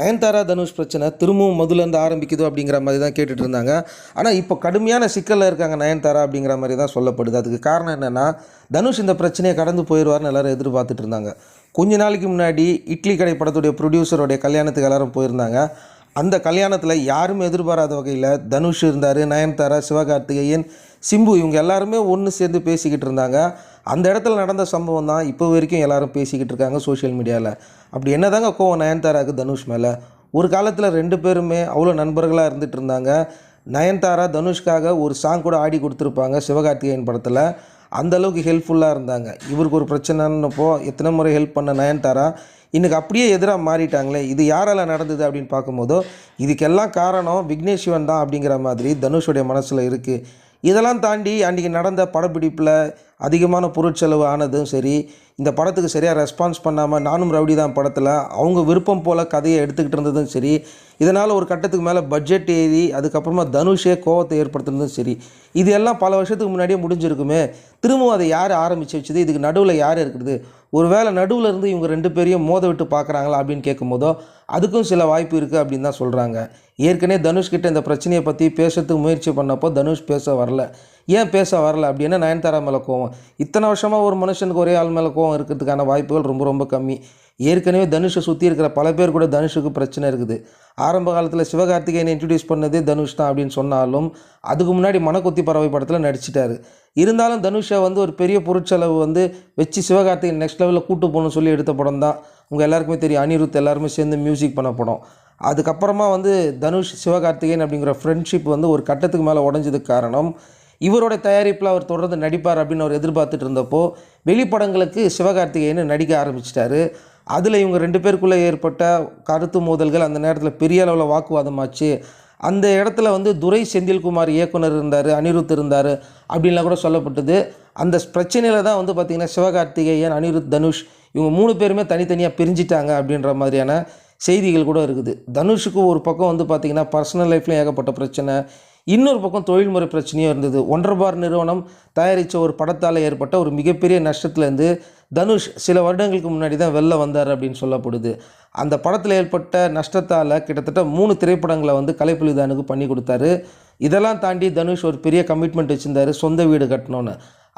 நயன்தாரா தனுஷ் பிரச்சனை திரும்பவும் முதலேருந்து ஆரம்பிக்குது அப்படிங்கிற மாதிரி தான் கேட்டுட்டு இருந்தாங்க. ஆனால் இப்போ கடுமையான சிக்கலில் இருக்காங்க நயன்தாரா அப்படிங்கிற மாதிரி தான் சொல்லப்படுது. அதுக்கு காரணம் என்னென்னா தனுஷ் இந்த பிரச்சனையை கடந்து போயிடுவார்னு எல்லாரும் எதிர்பார்த்துட்டு இருந்தாங்க. கொஞ்ச நாளைக்கு முன்னாடி இட்லி கடை படத்துடைய ப்ரொடியூசருடைய கல்யாணத்துக்கு எல்லாரும் போயிருந்தாங்க. அந்த கல்யாணத்தில் யாரும் எதிர்பாராத வகையில் தனுஷ் இருந்தார் நயன்தாரா சிவகார்த்திகேயன் சிம்பு இவங்க எல்லாருமே ஒன்று சேர்ந்து பேசிக்கிட்டு இருந்தாங்க. அந்த இடத்துல நடந்த சம்பவம் தான் இப்போ வரைக்கும் எல்லாரும் பேசிக்கிட்டு இருக்காங்க சோஷியல் மீடியாவில் அப்படி என்னதாங்க கோவம் நயன்தாராக்கு தனுஷ் மேலே? ஒரு காலத்தில் ரெண்டு பேருமே அவ்வளோ நண்பர்களாக இருந்துட்டு இருந்தாங்க. நயன்தாரா தனுஷ்காக ஒரு சாங் கூட ஆடி கொடுத்துருப்பாங்க சிவகார்த்திகேயன் படத்தில். அந்தளவுக்கு ஹெல்ப்ஃபுல்லாக இருந்தாங்க. இவருக்கு ஒரு பிரச்சனைன்னப்போ எத்தனை முறை ஹெல்ப் பண்ண நயன்தாரா? இன்றைக்கி அப்படியே எதிராக மாறிட்டாங்களே இது யாரால் நடந்தது அப்படின்னு பார்க்கும்போதோ இதுக்கெல்லாம் காரணம் விக்னேஷ் சிவன் தான் அப்படிங்கிற மாதிரி தனுஷுடைய மனசில் இருக்குது இதெல்லாம் தாண்டி அன்றைக்கி நடந்த படப்பிடிப்பில் அதிகமான பொருட்செலவு ஆனதும் சரி இந்த படத்துக்கு சரியாக ரெஸ்பான்ஸ் பண்ணாமல் நானும் ரவுடி தான் படத்தில் அவங்க விருப்பம் போல் கதையை எடுத்துக்கிட்டு இருந்ததும் சரி இதனால் ஒரு கட்டத்துக்கு மேலே பட்ஜெட் ஏறி அதுக்கப்புறமா தனுஷே கோவத்தை ஏற்படுத்துனதும் சரி இது எல்லாம் பல வருஷத்துக்கு முன்னாடியே முடிஞ்சிருக்குமே திரும்பவும் அதை யார் ஆரம்பித்து வச்சது இதுக்கு நடுவில் யார் இருக்கிறது ஒரு வேளை நடுவில் இருந்து இவங்க ரெண்டு பேரையும் மோத விட்டு பார்க்குறாங்களா அப்படின்னு கேட்கும்போதோ அதுக்கும் சில வாய்ப்பு இருக்குது அப்படின்னு தான் சொல்கிறாங்க ஏற்கனவே தனுஷ் கிட்ட இந்த பிரச்சனையை பற்றி பேசுறதுக்கு முயற்சி பண்ணப்போ தனுஷ் பேச வரல. ஏன் பேச வரல அப்படின்னா நயன்தாரா மேலே கோவம். இத்தனை வருஷமாக ஒரு மனுஷனுக்கு ஒரே ஆள் மேலே கோவம் இருக்கிறதுக்கான வாய்ப்புகள் ரொம்ப ரொம்ப கம்மி. ஏற்கனவே தனுஷை சுற்றி இருக்கிற பல பேர் கூட தனுஷுக்கு பிரச்சனை இருக்குது. ஆரம்ப காலத்தில் சிவகார்த்திகேயனை இன்ட்ரடியூஸ் பண்ணதே தனுஷ் தான் அப்படின்னு சொன்னாலும் அதுக்கு முன்னாடி மனக்கொத்தி பறவை படத்தில் நடிச்சிட்டார். இருந்தாலும் தனுஷை வந்து ஒரு பெரிய பொருட்செலவு வந்து வச்சு சிவகார்த்திகேயன் நெக்ஸ்ட் லெவலில் கூட்டு போகணும்னு சொல்லி எடுத்த படம் தான். உங்கள் எல்லாருக்குமே தெரியும். அனிருத் எல்லாருமே சேர்ந்து மியூசிக் பண்ண படம். அதுக்கப்புறமா வந்து தனுஷ் சிவகார்த்திகேயன் அப்படிங்கிற ஃப்ரெண்ட்ஷிப் வந்து ஒரு கட்டத்துக்கு மேலே உடஞ்சதுக்கு காரணம் இவரோட தயாரிப்பில் அவர் தொடர்ந்து நடிப்பார் அப்படின்னு அவர் எதிர்பார்த்துட்டு இருந்தப்போ வெளிப்படங்களுக்கு சிவகார்த்திகேயன் நடிக்க ஆரம்பிச்சிட்டாரு. அதில் இவங்க ரெண்டு பேருக்குள்ளே ஏற்பட்ட கருத்து மோதல்கள் அந்த நேரத்தில் பெரிய அளவில் வாக்குவாதமாச்சு. அந்த இடத்துல வந்து துரை செந்தில்குமார் இயக்குனர் இருந்தார் அனிருத் இருந்தார் அப்படின்லாம் கூட சொல்லப்பட்டது. அந்த பிரச்சனையில் தான் வந்து பார்த்திங்கன்னா சிவகார்த்திகேயன் அனிருத் தனுஷ் இவங்க மூணு பேருமே தனித்தனியாக பிரிஞ்சிட்டாங்க அப்படின்ற மாதிரியான செய்திகள் கூட இருக்குது. தனுஷுக்கு ஒரு பக்கம் வந்து பார்த்திங்கன்னா பர்சனல் லைஃப்லையும் ஏகப்பட்ட பிரச்சனை. இன்னொரு பக்கம் தொழில்முறை பிரச்சனையும் இருந்தது. ஒன்றரை பார் நிறுவனம் தயாரித்த ஒரு படத்தால் ஏற்பட்ட ஒரு மிகப்பெரிய நஷ்டத்துலேருந்து தனுஷ் சில வருடங்களுக்கு முன்னாடி தான் வெளில வந்தார் அப்படின்னு சொல்லப்படுது. அந்த படத்தில் ஏற்பட்ட நஷ்டத்தால் கிட்டத்தட்ட மூணு திரைப்படங்களை வந்து கலைப்புலிதானுக்கு பண்ணி கொடுத்தாரு. இதெல்லாம் தாண்டி தனுஷ் ஒரு பெரிய கமிட்மெண்ட் வச்சுருந்தார் சொந்த வீடு கட்டணும்னு.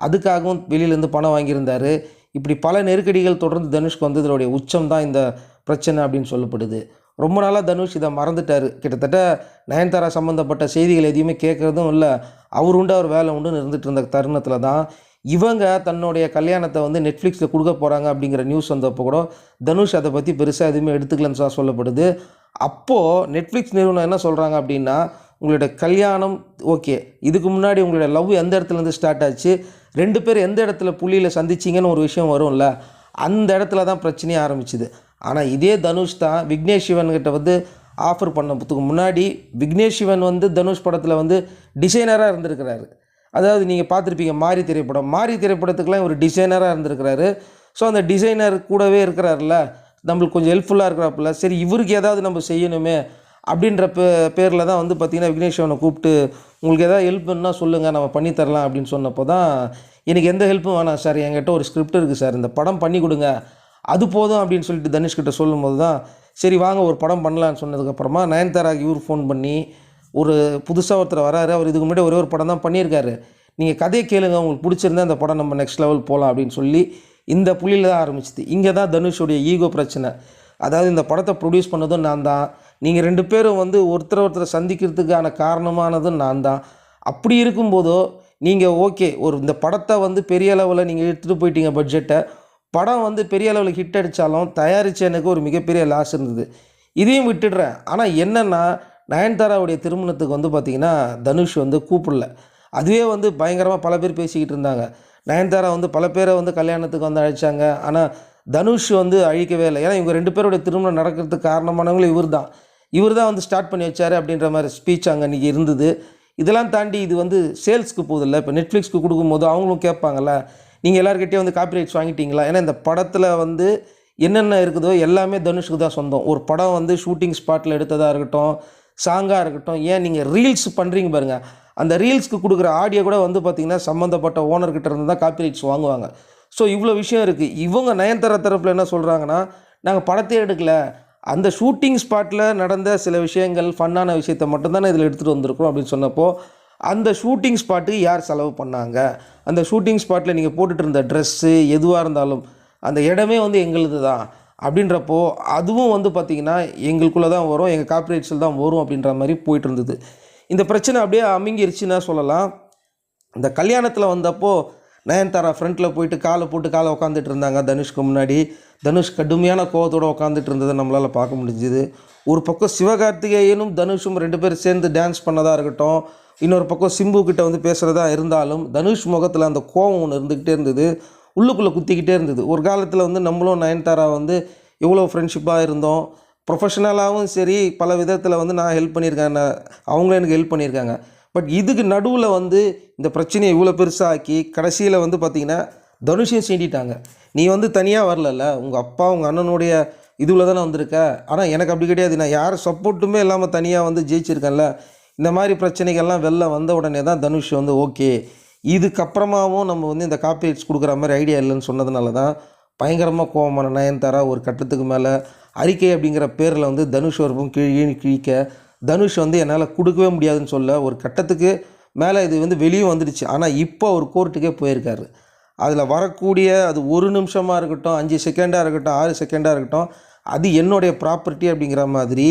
அதுக்காகவும் வெளியிலேருந்து பணம் வாங்கியிருந்தார். இப்படி பல நெருக்கடிகள் தொடர்ந்து தனுஷ்க்கு வந்ததோடைய உச்சம் தான் இந்த பிரச்சனை அப்படின்னு சொல்லப்படுது. ரொம்ப நாளாக தனுஷ் இதை மறந்துட்டார். கிட்டத்தட்ட நயன்தாரா சம்மந்தப்பட்ட செய்திகள் எதையுமே கேட்குறதும் இல்லை. அவர் உண்டு அவர் வேலை உண்டுன்னு இருந்துகிட்டு இருந்த தருணத்தில் தான் இவங்க தன்னுடைய கல்யாணத்தை வந்து நெட்ஃப்ளிக்ஸில் கொடுக்க போகிறாங்க அப்படிங்கிற நியூஸ் வந்தப்போ கூட தனுஷ் அதை பற்றி பெருசாக எதுவுமே எடுத்துக்கலன்னு தான் சொல்லப்படுது. அப்போது நெட்ஃப்ளிக்ஸ் நிறுவனம் என்ன சொல்கிறாங்க அப்படின்னா உங்களுடைய கல்யாணம் ஓகே இதுக்கு முன்னாடி உங்களுடைய லவ் எந்த இடத்துலேருந்து ஸ்டார்ட் ஆச்சு? ரெண்டு பேர் எந்த இடத்துல புள்ளியில் சந்திச்சிங்கன்னு ஒரு விஷயம் வரும்ல அந்த இடத்துல தான் பிரச்சனையே ஆரம்பிச்சுது. ஆனால் இதே தனுஷ் தான் விக்னேஷ் சிவன் கிட்ட வந்து ஆஃபர் பண்ணதுக்கு முன்னாடி விக்னேஷ் சிவன் வந்து தனுஷ் படத்தில் வந்து டிசைனராக இருந்திருக்கிறாரு. அதாவது நீங்கள் பார்த்துருப்பீங்க மாரி திரைப்படம். மாரி திரைப்படத்துக்குலாம் ஒரு டிசைனராக இருந்திருக்கிறாரு. ஸோ அந்த டிசைனர் கூடவே இருக்கிறாருல நம்மளுக்கு கொஞ்சம் ஹெல்ப்ஃபுல்லாக இருக்கிறாப்புல. சரி இவருக்கு ஏதாவது நம்ம செய்யணுமே அப்படின்ற பே பேரில் தான் வந்து பார்த்திங்கன்னா விக்னேஷ் கூப்பிட்டு உங்களுக்கு எதாவது ஹெல்ப் சொல்லுங்கள் நம்ம பண்ணித்தரலாம் அப்படின்னு சொன்னப்போ தான் எனக்கு எந்த ஹெல்ப்பும் வேணாம் சார் என்கிட்ட ஒரு ஸ்கிரிப்ட் இருக்குது சார் இந்த படம் பண்ணி கொடுங்க. அது போதும் அப்படின்னு சொல்லிட்டு தனுஷ்கிட்ட சொல்லும்போது தான் சரி வாங்க ஒரு படம் பண்ணலான்னு சொன்னதுக்கப்புறமா நயன்தாராக்கு இவர் ஃபோன் பண்ணி ஒரு புதுசாக ஒருத்தர் வராரு அவர் இதுக்கு முன்னாடி ஒரே ஒரு படம் தான் பண்ணியிருக்காரு. நீங்கள் கதையை கேளுங்க உங்களுக்கு பிடிச்சிருந்தா அந்த படம் நம்ம நெக்ஸ்ட் லெவல் போகலாம் அப்படின்னு சொல்லி இந்த புள்ளியில் தான் ஆரம்பிச்சிது. இங்கே தான் தனுஷுடைய ஈகோ பிரச்சனை. அதாவது இந்த படத்தை ப்ரொடியூஸ் பண்ணதும் நான் தான். நீங்கள் ரெண்டு பேரும் வந்து ஒருத்தர் ஒருத்தரை சந்திக்கிறதுக்கான காரணமானதும் நான் தான். அப்படி இருக்கும்போதோ நீங்கள் ஓகே ஒரு இந்த படத்தை வந்து பெரிய அளவில் நீங்கள் எடுத்துகிட்டு போயிட்டீங்க பட்ஜெட்டை. படம் வந்து பெரிய அளவில் ஹிட் அடித்தாலும் தயாரித்த எனக்கு ஒரு மிகப்பெரிய லாஸ் இருந்தது. இதையும் விட்டுடுறேன். ஆனால் என்னென்னா நயன்தாராவுடைய திருமணத்துக்கு வந்து பார்த்திங்கன்னா தனுஷ் வந்து கூப்பிடல. அதுவே வந்து பயங்கரமாக பல பேர் பேசிக்கிட்டு இருந்தாங்க. நயன்தாரா வந்து பல பேரை வந்து கல்யாணத்துக்கு வந்து அழைச்சாங்க. ஆனால் தனுஷ் வந்து அழிக்கவே இல்லை. ஏன்னா இவங்க ரெண்டு பேருடைய திருமணம் நடக்கிறதுக்கு காரணமானவங்களும் இவர் தான் இவர் தான் வந்து ஸ்டார்ட் பண்ணி வச்சார் அப்படின்ற மாதிரி ஸ்பீச் அங்கே இன்றைக்கி இருந்தது. இதெல்லாம் தாண்டி இது வந்து சேல்ஸ்க்கு போதில்ல இப்போ நெட்ஃப்ளிக்ஸ்க்கு கொடுக்கும்போது அவங்களும் கேட்பாங்கள்ல நீங்கள் எல்லாருக்கிட்டே வந்து காப்பிரைட்ஸ் வாங்கிட்டீங்களா? ஏன்னா இந்த படத்தில் வந்து என்னென்ன இருக்குதோ எல்லாமே தனுஷுக்கு தான் சொந்தம். ஒரு படம் வந்து ஷூட்டிங் ஸ்பாட்டில் எடுத்ததாக இருக்கட்டும் சாங்காக இருக்கட்டும் ஏன் நீங்கள் ரீல்ஸ் பண்ணுறீங்க பாருங்கள் அந்த ரீல்ஸ்க்கு கொடுக்குற ஆடியோ கூட வந்து பார்த்திங்கன்னா சம்மந்தப்பட்ட ஓனர்கிட்ட இருந்து தான் காப்பிரைட்ஸ் வாங்குவாங்க. ஸோ இவ்வளோ விஷயம் இருக்குது இவங்க நயன்தர தரப்பில் என்ன சொல்கிறாங்கன்னா நாங்கள் படத்தையே எடுக்கல. அந்த ஷூட்டிங் ஸ்பாட்டில் நடந்த சில விஷயங்கள் ஃபன்னான விஷயத்த மட்டும்தானே இதில் எடுத்துகிட்டு வந்திருக்கிறோம் அப்படின்னு சொன்னப்போ அந்த ஷூட்டிங் ஸ்பாட்டுக்கு யார் செலவு பண்ணாங்க? அந்த ஷூட்டிங் ஸ்பாட்டில் நீங்கள் போட்டுட்டு இருந்த ட்ரெஸ்ஸு எதுவாக இருந்தாலும் அந்த இடமே வந்து எங்களுது தான். அப்படின்றப்போ அதுவும் வந்து பார்த்திங்கன்னா எங்களுக்குள்ளே தான் வரும் எங்கள் கார்ப்பரேட்ஸில் தான் வரும் அப்படின்ற மாதிரி போயிட்டு இருந்தது. இந்த பிரச்சனை அப்படியே அமுங்கிருச்சுன்னா சொல்லலாம். இந்த கல்யாணத்தில் வந்தப்போ நயன்தாரா ஃப்ரண்ட்டில் போயிட்டு காலை போட்டு காலை உட்காந்துட்டு இருந்தாங்க. தனுஷ்க்கு முன்னாடி. தனுஷ் கடுமையான கோவத்தோடு உட்காந்துட்டு இருந்ததை நம்மளால் பார்க்க முடிஞ்சுது. ஒரு பக்கம் சிவகார்த்திகேயனும் தனுஷும் ரெண்டு பேரும் சேர்ந்து டான்ஸ் பண்ணதாக இருக்கட்டும். இன்னொரு பக்கம் சிம்பு கிட்ட வந்து பேசுகிறதா இருந்தாலும் தனுஷ் முகத்தில் அந்த கோவம் ஒன்று இருந்துக்கிட்டே இருந்தது. உள்ளுக்குள்ளே குத்திக்கிட்டே இருந்தது. ஒரு காலத்தில் வந்து நம்மளும் நயன்தாரா வந்து எவ்வளோ ஃப்ரெண்ட்ஷிப்பாக இருந்தோம். ப்ரொஃபஷனலாகவும் சரி பல விதத்தில் வந்து நான் ஹெல்ப் பண்ணியிருக்கேன். அவங்களும் எனக்கு ஹெல்ப் பண்ணியிருக்காங்க. பட் இதுக்கு நடுவில் வந்து இந்த பிரச்சனையை இவ்வளோ பெருசாக்கி கடைசியில் வந்து பார்த்திங்கன்னா தனுஷையும் சீண்டிட்டாங்க. நீ வந்து தனியாக வரலல்ல உங்கள் அப்பா உங்கள் அண்ணனுடைய இதுவில் தானே வந்திருக்க. ஆனால் எனக்கு அப்படி கிடையாது. நான் யார் சப்போர்ட்டுமே இல்லாமல் தனியாக வந்து ஜெயிச்சிருக்கேன்ல. இந்த மாதிரி பிரச்சனைகள்லாம் வெளில வந்த உடனே தான் தனுஷ் வந்து ஓகே. இதுக்கப்புறமாவும் நம்ம வந்து இந்த காப்பிரைட்ஸ் கொடுக்குற மாதிரி ஐடியா இல்லைன்னு சொன்னதுனால தான் பயங்கரமாக கோவமான நயன்தாரா ஒரு கட்டத்துக்கு மேலே அறிக்கை அப்படிங்கிற பேரில் வந்து தனுஷ் வரப்பும் கிழி கிழிக்க தனுஷ் வந்து என்னால் கொடுக்கவே முடியாதுன்னு சொல்ல ஒரு கட்டத்துக்கு மேலே இது வந்து வெளியே வந்துடுச்சு. ஆனால் இப்போ அவர் கோர்ட்டுக்கே போயிருக்காரு. அதில் வரக்கூடிய அது ஒரு நிமிஷமாக இருக்கட்டும் அஞ்சு செகண்டாக இருக்கட்டும் ஆறு செகண்டாக இருக்கட்டும் அது என்னுடைய ப்ராப்பர்ட்டி அப்படிங்கிற மாதிரி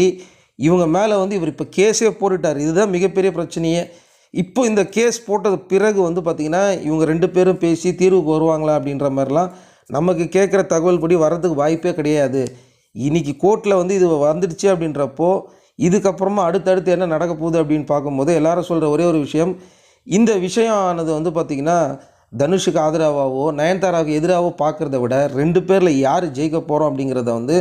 இவங்க மேலே வந்து இவர் இப்போ கேஸே போட்டுட்டார். இதுதான் மிகப்பெரிய பிரச்சனையே. இப்போ இந்த கேஸ் போட்டது பிறகு வந்து பார்த்திங்கன்னா இவங்க ரெண்டு பேரும் பேசி தீர்வுக்கு வருவாங்களா அப்படின்ற மாதிரிலாம் நமக்கு கேட்குற தகவல் படி வர்றதுக்கு வாய்ப்பே கிடையாது. இன்றைக்கி கோர்ட்டில் வந்து இது வந்துடுச்சு அப்படின்றப்போ இதுக்கப்புறமா அடுத்தடுத்து என்ன நடக்க போகுது அப்படின்னு பார்க்கும்போது எல்லாரும் சொல்கிற ஒரே ஒரு விஷயம் இந்த விஷயம் ஆனது வந்து பார்த்திங்கன்னா தனுஷுக்கு ஆதரவாகவோ நயன்தாராவுக்கு எதிராகவோ பார்க்குறத விட ரெண்டு பேரில் யார் ஜெயிக்க போகிறோம் அப்படிங்கிறத வந்து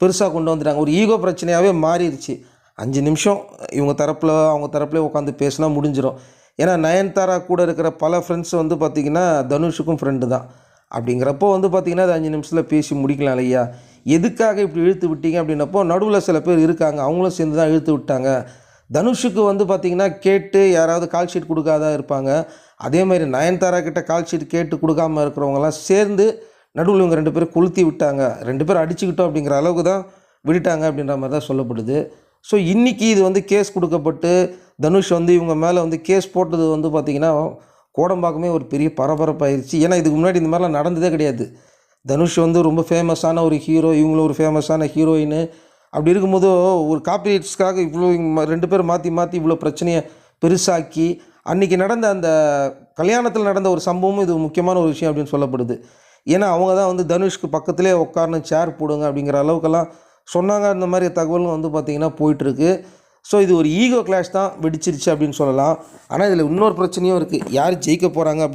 பெருசாக கொண்டு வந்துட்டாங்க. ஒரு ஈகோ பிரச்சனையாகவே மாறிடுச்சு. அஞ்சு நிமிஷம் இவங்க தரப்பில் அவங்க தரப்புலேயே உட்காந்து பேசினா முடிஞ்சிடும் ஏன்னா நயன்தாரா கூட இருக்கிற பல ஃப்ரெண்ட்ஸ் வந்து பார்த்திங்கன்னா தனுஷுக்கும் ஃப்ரெண்டு தான். அப்படிங்கிறப்போ வந்து பார்த்திங்கன்னா அது அஞ்சு நிமிஷத்தில் பேசி முடிக்கலாம் இல்லையா? எதுக்காக இப்படி இழுத்து விட்டீங்க அப்படின்னப்போ நடுவில் சில பேர் இருக்காங்க அவங்களும் சேர்ந்து தான் இழுத்து விட்டாங்க. தனுஷுக்கு வந்து பார்த்திங்கன்னா கேட்டு யாராவது கால் ஷீட் கொடுக்காத இருப்பாங்க. அதே மாதிரி நயன்தாரா கிட்ட கால் ஷீட் கேட்டு கொடுக்காம இருக்கிறவங்கலாம் சேர்ந்து நடுவில் இவங்க ரெண்டு பேரும் கொளுத்தி விட்டாங்க. ரெண்டு பேரும் அடிச்சுக்கிட்டோம் அப்படிங்கிற அளவுக்கு தான் விட்டுட்டாங்க அப்படின்ற மாதிரி தான் சொல்லப்படுது. ஸோ இன்றைக்கி இது வந்து கேஸ் கொடுக்கப்பட்டு தனுஷ் வந்து இவங்க மேலே வந்து கேஸ் போட்டது வந்து பார்த்திங்கன்னா கோடம்பாக்கமே ஒரு பெரிய பரபரப்பாயிருச்சு. ஏன்னா இதுக்கு முன்னாடி இந்த மாதிரிலாம் நடந்ததே கிடையாது. தனுஷ் வந்து ரொம்ப ஃபேமஸான ஒரு ஹீரோ இவங்களும் ஒரு ஃபேமஸான ஹீரோயின் அப்படி இருக்கும்போது ஒரு காப்பிரைட்ஸ்க்காக இவ்வளோ ரெண்டு பேரும் மாற்றி மாற்றி இவ்வளோ பிரச்சனையை பெருசாக்கி அன்றைக்கி நடந்த அந்த கல்யாணத்தில் நடந்த ஒரு சம்பவமும் இது முக்கியமான ஒரு விஷயம் அப்படின்னு சொல்லப்படுது. ஏன்னா அவங்க தான் வந்து தனுஷ்க்கு பக்கத்திலே உட்காரணும் சேர் போடுங்க அப்படிங்கிற அளவுக்கெல்லாம் சொன்னாங்க. அந்த மாதிரி தகவலும் வந்து பார்த்திங்கன்னா போயிட்டுருக்கு ஸோ இது ஒரு ஈகோ கிளாஷ் தான் வெடிச்சிருச்சு அப்படின்னு சொல்லலாம். ஆனால் இதில் இன்னொரு பிரச்சனையும் இருக்குது யார் ஜெயிக்க போகிறாங்க அப்படி